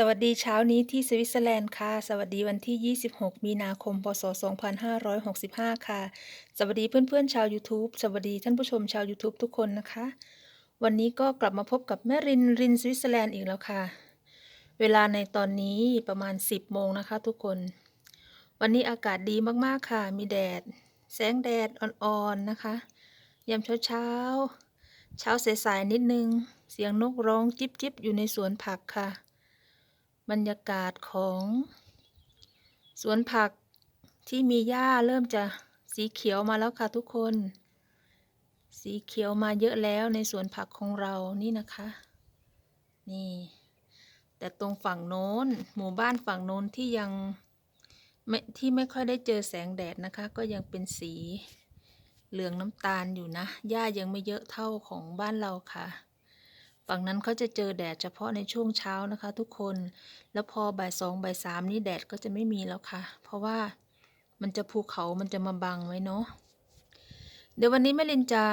สวัสดีเช้านี้ที่สวิตเซอร์แลนด์ค่ะ สวัสดีวันที่ 26 มีนาคม พศ 2565 ค่ะ สวัสดีเพื่อนๆชาว YouTube สวัสดีท่านผู้ชมชาว YouTube ทุกคนนะคะ วันนี้ก็กลับมาพบกับแม่รินรินสวิตเซอร์แลนด์อีกแล้วค่ะ เวลาในตอนนี้ประมาณ 10 โมงนะคะทุกคน วันนี้อากาศดีมากๆค่ะ มีแดด แสงแดดอ่อนๆนะคะ ยามเช้าๆ เช้าสายๆนิดนึง เสียงนกร้องจิบๆอยู่ในสวนผักค่ะ บรรยากาศของสวนผักที่มีหญ้าเริ่มจะสีเขียวมาแล้วค่ะทุกคน สีเขียวมาเยอะแล้วในสวนผักของเรานี่นะคะ นี่ แต่ตรงฝั่งโน้น หมู่บ้านฝั่งโน้นที่ยังไม่ที่ไม่ค่อยได้เจอแสงแดดนะคะ ก็ยังเป็นสีเหลืองน้ำตาลอยู่นะหญ้ายังไม่เยอะเท่าของบ้านเราค่ะ ฝั่งนั้นเขาจะเจอแดดเฉพาะในช่วงเช้านะคะ ทุกคน แล้วพอบ่ายสองบ่ายสามนี่แดดก็จะไม่มีแล้วค่ะ เพราะว่ามันจะภูเขามันจะมาบังไว้เนาะ เดี๋ยววันนี้แม่ลินจะ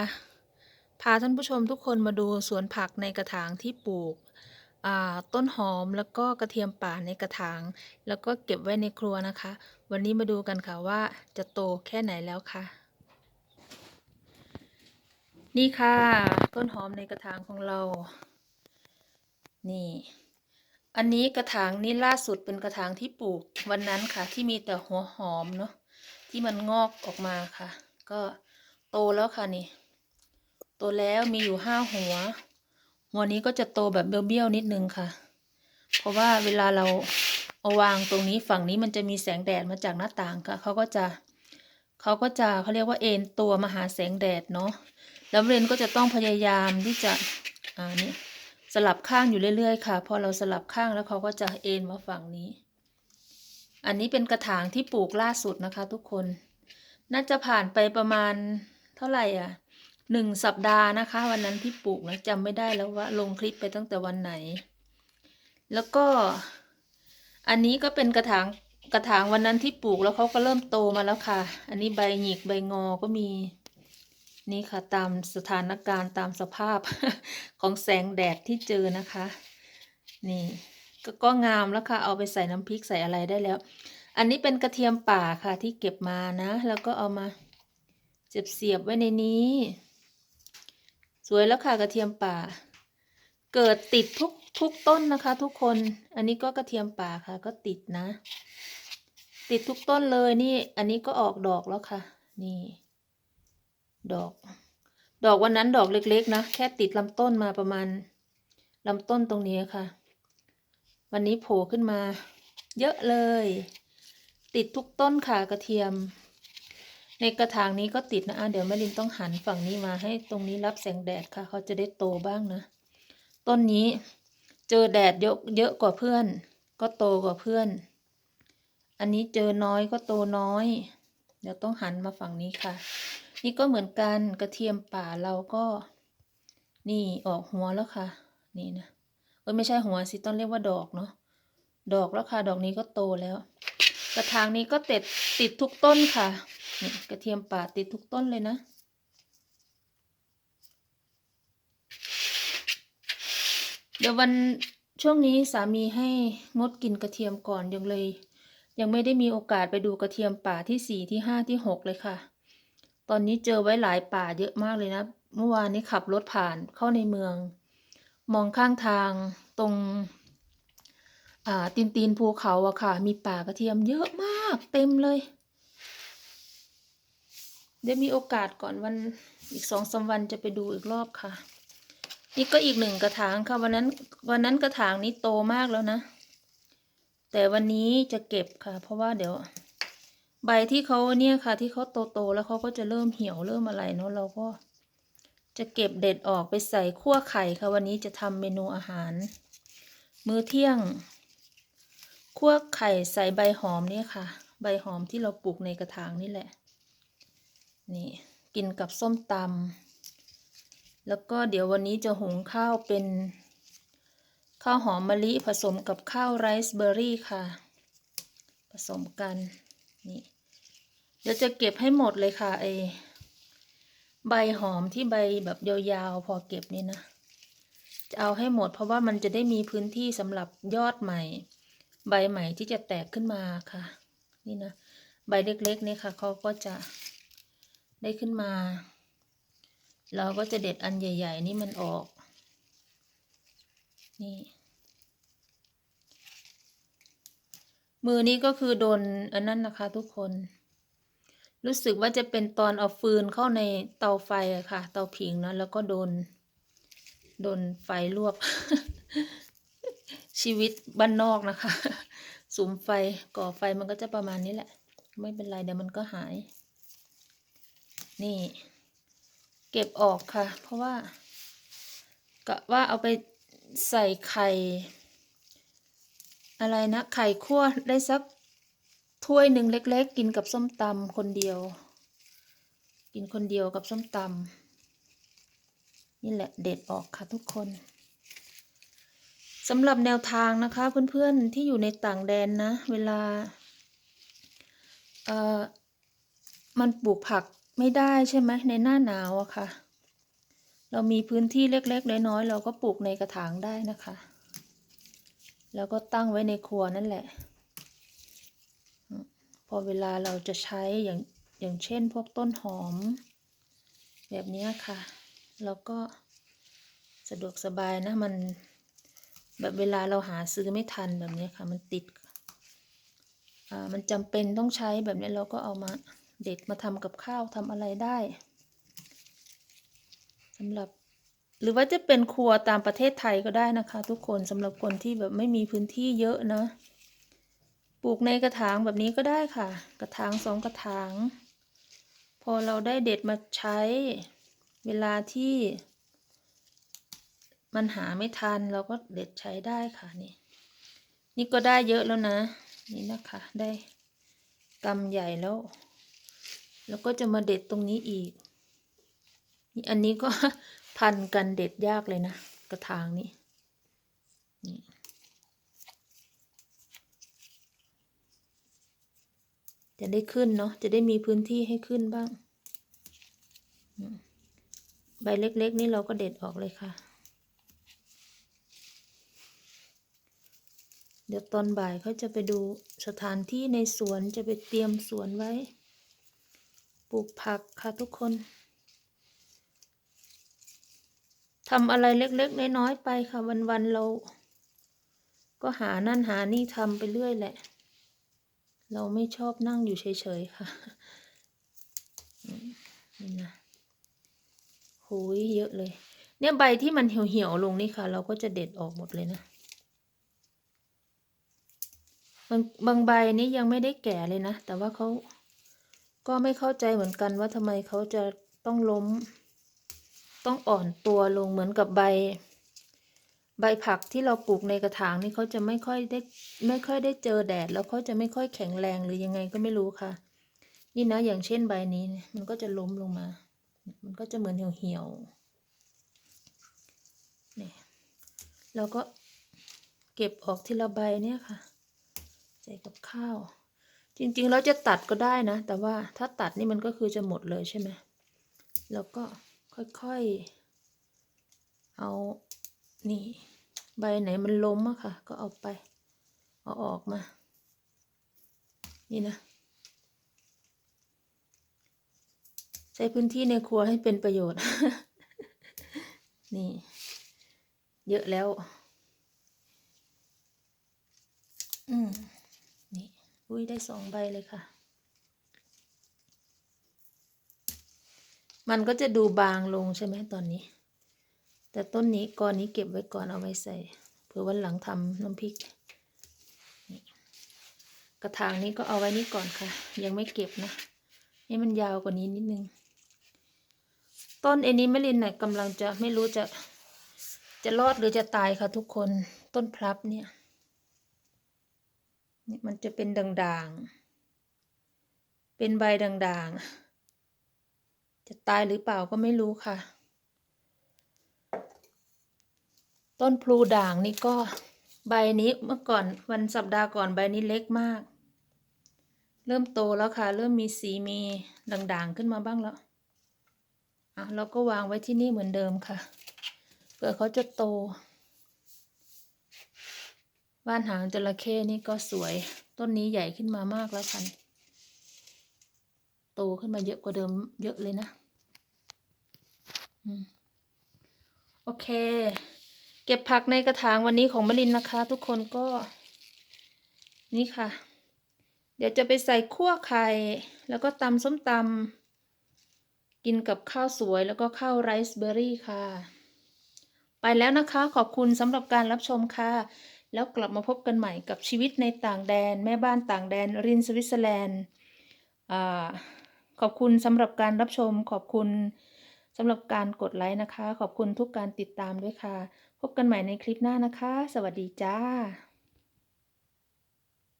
พาท่านผู้ชมทุกคนมาดูสวนผักในกระถางที่ปลูกต้นหอมแล้วก็กระเทียมป่าในกระถาง แล้วก็เก็บไว้ในครัวนะคะ วันนี้มาดูกันค่ะว่าจะโตแค่ไหนแล้วค่ะ นี่ค่ะ ต้นหอมในกระถางของเรา นี่ อันนี้กระถางนี้ล่าสุดเป็นกระถางที่ปลูกวันนั้นค่ะ ที่มีแต่หัวหอมเนาะที่มันงอกออกมาค่ะ ก็โตแล้วค่ะนี่ โตแล้วมีอยู่ห้าหัว หัวนี้ก็จะโตแบบเบี้ยวๆนิดนึงค่ะ เพราะว่าเวลาเราเอาวางตรงนี้ฝั่งนี้มันจะมีแสงแดดมาจากหน้าต่างค่ะเขาก็จะเขาก็จะเขาเรียกว่าเอ็นตัวมาหาแสงแดดเนาะ แล้วเรนก็จะต้องพยายามที่จะอ่านี่สลับข้างอยู่เรื่อยๆค่ะ พอเราสลับข้างแล้วเขาก็จะเอ็นมาฝั่งนี้ อันนี้เป็นกระถางที่ปลูกล่าสุดนะคะ ทุกคน น่าจะผ่านไปประมาณเท่าไหร่อะหนึ่งสัปดาห์นะคะ วันนั้นที่ปลูกนะจำไม่ได้แล้วว่าลงคลิปไปตั้งแต่วันไหน แล้วก็ อันนี้ก็เป็นกระถางกระถางวันนั้นที่ปลูกแล้วเขาก็เริ่มโตมาแล้วค่ะ อันนี้ใบหยิกใบงอก็มี นี่ค่ะตามสถานการณ์ตามสภาพของแสงแดดที่เจอนะคะ นี่กก็งามแล้วค่ะ เอาไปใส่น้ำพริกใส่อะไรได้แล้ว อันนี้เป็นกระเทียมป่าค่ะที่เก็บมานะ แล้วก็เอามาเสียบเสียบไว้ในนี้ สวยแล้วค่ะกระเทียมป่า เกิดติดทุกทุกต้นนะคะ ทุกคน อันนี้ก็กระเทียมป่าค่ะ ก็ติดนะ ติดทุกต้นเลยนี่ อันนี้ก็ออกดอกแล้วค่ะ นี่ ดอก ดอกวันนั้นดอกเล็กๆนะ แค่ติดลำต้นมาประมาณลำต้นตรงนี้ค่ะ วันนี้โผล่ขึ้นมา เยอะเลย ติดทุกต้นค่ะกระเทียม ในกระถางนี้ก็ติดนะะเดี๋ยวแม่ลินต้องหันฝั่งนี้มาให้ตรงนี้รับแสงแดดค่ะ เขาจะได้โตบ้างนะ ต้นนี้เจอแดดเยอะเยอะกว่าเพื่อน ก็โตกว่าเพื่อน อันนี้เจอน้อยก็โตน้อย เดี๋ยวต้องหันมาฝั่งนี้ค่ะ นี่ก็เหมือนกันกระเทียมป่าเราก็ นี่ออกหัวแล้วค่ะ นี่นะเอ้ยไม่ใช่หัวสิต้องเรียกว่าดอกเนาะดอกแล้วค่ะ ดอกนี้ก็โตแล้ว กระถางนี้ก็ติดติดทุกต้นค่ะนี่กระเทียมป่าติดทุกต้นเลยนะเดี๋ยววันช่วงนี้สามีให้งดกินกระเทียมก่อนยังเลย ยังไม่ได้มีโอกาสไปดูกระเทียมป่าที่สี่ที่ห้าที่หกเลยค่ะ ตอนนี้เจอไว้หลายป่าเยอะมากเลยนะ เมื่อวานนี้ขับรถผ่านเข้าในเมือง มองข้างทางตรงอ่าตีนตีนภูเขาอะค่ะ มีป่ากระเทียมเยอะมากเต็มเลย เดี๋ยวมีโอกาสก่อนวันอีกสองสาวันจะไปดูอีกรอบค่ะ นี่ก็อีกหนึ่งกระถางค่ะวันนั้นวันนั้นกระถางนี้โตมากแล้วนะ แต่วันนี้จะเก็บค่ะ เพราะว่าเดี๋ยว ใบที่เขาเนี่ยค่ะ ที่เขาโตๆแล้วเขาก็จะเริ่มเหี่ยวเริ่มอะไรเนาะเราก็จะเก็บเด็ดออกไปใส่ขั้วไข่ค่ะ วันนี้จะทำเมนูอาหาร มื้อเที่ยงคั่วไข่ใส่ใบหอมเนี่ยค่ะ ใบหอมที่เราปลูกในกระถางนี่แหละ นี่กินกับส้มตำแล้วก็เดี๋ยววันนี้จะหุงข้าวเป็น ข้าวหอมมะลิผสมกับข้าวไรซ์เบอร์รี่ค่ะ ผสมกันนี่ เดี๋ยวจะเก็บให้หมดเลยค่ะไอใบหอมที่ใบแบบยาวๆ พอเก็บนี่นะ จะเอาให้หมดเพราะว่ามันจะได้มีพื้นที่สำหรับยอดใหม่ ใบใหม่ที่จะแตกขึ้นมาค่ะ นี่นะ ใบเล็กๆนี่ค่ะเขาก็จะได้ขึ้นมา เราก็จะเด็ดอันใหญ่ ๆ นี่มันออก นี่ มือนี้ก็คือโดนอันนั้นนะคะทุกคน รู้สึกว่าจะเป็นตอนเอาฟืนเข้าในเตาไฟอะค่ะ เตาผิงนะแล้วก็โดน โดนไฟลวก ชีวิตบ้านนอกนะคะสุมไฟก่อไฟมันก็จะประมาณนี้แหละ ไม่เป็นไรเดี๋ยวมันก็หาย นี่ เก็บออกค่ะ เพราะว่ากะว่าเอาไปใส่ไข่ อะไรนะ ไข่คั่วได้สัก ถ้วยหนึ่งเล็ก ๆ กินกับส้มตำคนเดียว กินคนเดียวกับส้มตำนี่แหละเด็ดออกค่ะทุกคนสำหรับแนวทางนะคะเพื่อนๆที่อยู่ในต่างแดนนะ เวลาเอ่อมันปลูกผักไม่ได้ใช่ไหมในหน้าหนาวอะค่ะ เรามีพื้นที่เล็กๆ น้อยๆเราก็ปลูกในกระถางได้นะคะ แล้วก็ตั้งไว้ในครัวนั่นแหละ พอเวลาเราจะใช้อย่างอย่างเช่นพวกต้นหอม แบบนี้ค่ะ แล้วก็สะดวกสบายนะมันแบบเวลาเราหาซื้อไม่ทันแบบนี้ค่ะ มันติดอ่ามันจำเป็นต้องใช้แบบนี้เราก็เอามาเด็ดมาทำกับข้าวทำอะไรได้สำหรับหรือว่าจะเป็นครัวตามประเทศไทยก็ได้นะคะ ทุกคนสำหรับคนที่แบบไม่มีพื้นที่เยอะนะ ปลูกในกระถางแบบนี้ก็ได้ค่ะ กระถางสองกระถาง พอเราได้เด็ดมาใช้เวลาที่ มันหาไม่ทันเราก็เด็ดใช้ได้ค่ะนี่ นี่ก็ได้เยอะแล้วนะ นี่นะคะได้กำใหญ่แล้ว แล้วก็จะมาเด็ดตรงนี้อีกนี่อันนี้ก็พันกันเด็ดยากเลยนะ กระถางนี้นี่ จะได้ขึ้นเนาะจะได้มีพื้นที่ให้ขึ้นบ้าง ใบเล็กๆ นี่เราก็เด็ดออกเลยค่ะ เดี๋ยวตอนบ่ายเขาจะไปดูสถานที่ในสวนจะไปเตรียมสวนไว้ ปลูกผักค่ะทุกคนทำอะไรเล็กๆ น้อยๆไปค่ะวันๆเรา ก็หานั่นหานี่ทำไปเรื่อยแหละ เราไม่ชอบนั่งอยู่เฉยๆค่ะ นี่นะหูยเยอะเลย เนี่ยใบที่มันเหี่ยวๆลงนี่ค่ะ เราก็จะเด็ดออกหมดเลยนะบางบางใบนี้ยังไม่ได้แก่เลยนะ แต่ว่าเขาก็ไม่เข้าใจเหมือนกันว่าทำไมเขาจะต้องล้ม ต้องอ่อนตัวลงเหมือนกับใบ ใบผักที่เราปลูกในกระถางนี่เขาจะไม่ค่อยได้ไม่ค่อยได้เจอแดด แล้วเขาจะไม่ค่อยแข็งแรงหรือยังไงก็ไม่รู้ค่ะ นี่นะอย่างเช่นใบนี้มันก็จะล้มลงมา มันก็จะเหมือนเหี่ยวๆนี่เราก็เก็บออกทีละใบเนี่ยค่ะ ใส่กับข้าว จริงๆเราจะตัดก็ได้นะ แต่ว่าถ้าตัดนี่มันก็คือจะหมดเลยใช่ไหมแล้วก็ค่อยๆเอา นี่ ใบไหนมันล้มอะค่ะ ก็เอาไปเอาออกมา นี่นะ ใช้พื้นที่ในครัวให้เป็นประโยชน์ นี่ เยอะแล้ว อืมนี่อุ้ยได้สองใบเลยค่ะ มันก็จะดูบางลงใช่ไหมตอนนี้ แต่ต้นนี้ก่อนนี้เก็บไว้ก่อนเอาไว้ใส่ เผื่อวันหลังทำน้ำพริก กระถางนี้ก็เอาไว้นี่ก่อนค่ะ ยังไม่เก็บนะ ให้มันยาวกว่านี้นิดนึง ต้นเอนิเมลินน่ะกำลังจะไม่รู้จะจะรอดหรือจะตายค่ะทุกคนต้นพลับเนี่ยนี่มันจะเป็นด่างๆ เป็นใบด่างๆ จะตายหรือเปล่าก็ไม่รู้ค่ะ ต้นพลูด่างนี่ก็ใบนี้เมื่อก่อนวันสัปดาห์ก่อนใบนี้เล็กมาก เริ่มโตแล้วค่ะ เริ่มมีสีมีด่างๆขึ้นมาบ้างแล้วอะเราก็วางไว้ที่นี่เหมือนเดิมค่ะเผื่อเขาจะโต บ้านหางจระเข้นี่ก็สวย ต้นนี้ใหญ่ขึ้นมามากแล้วค่ะโตขึ้นมาเยอะกว่าเดิมเยอะเลยนะอืมโอเค เก็บผักในกระถางวันนี้ของมลินนะคะ ทุกคนก็ นี่ค่ะ เดี๋ยวจะไปใส่ขั่วไข่ แล้วก็ตำส้มตำกินกับข้าวสวยแล้วก็ข้าวไรซ์เบอร์รี่ค่ะ ไปแล้วนะคะขอบคุณสำหรับการรับชมค่ะ แล้วกลับมาพบกันใหม่กับชีวิตในต่างแดน แม่บ้านต่างแดนรินสวิตเซอร์แลนด์อ่าขอบคุณสำหรับการรับชมขอบคุณสำหรับการกดไลค์นะคะ ขอบคุณทุกการติดตามด้วยค่ะ พบกันใหม่ในคลิปหน้านะคะ สวัสดีจ้า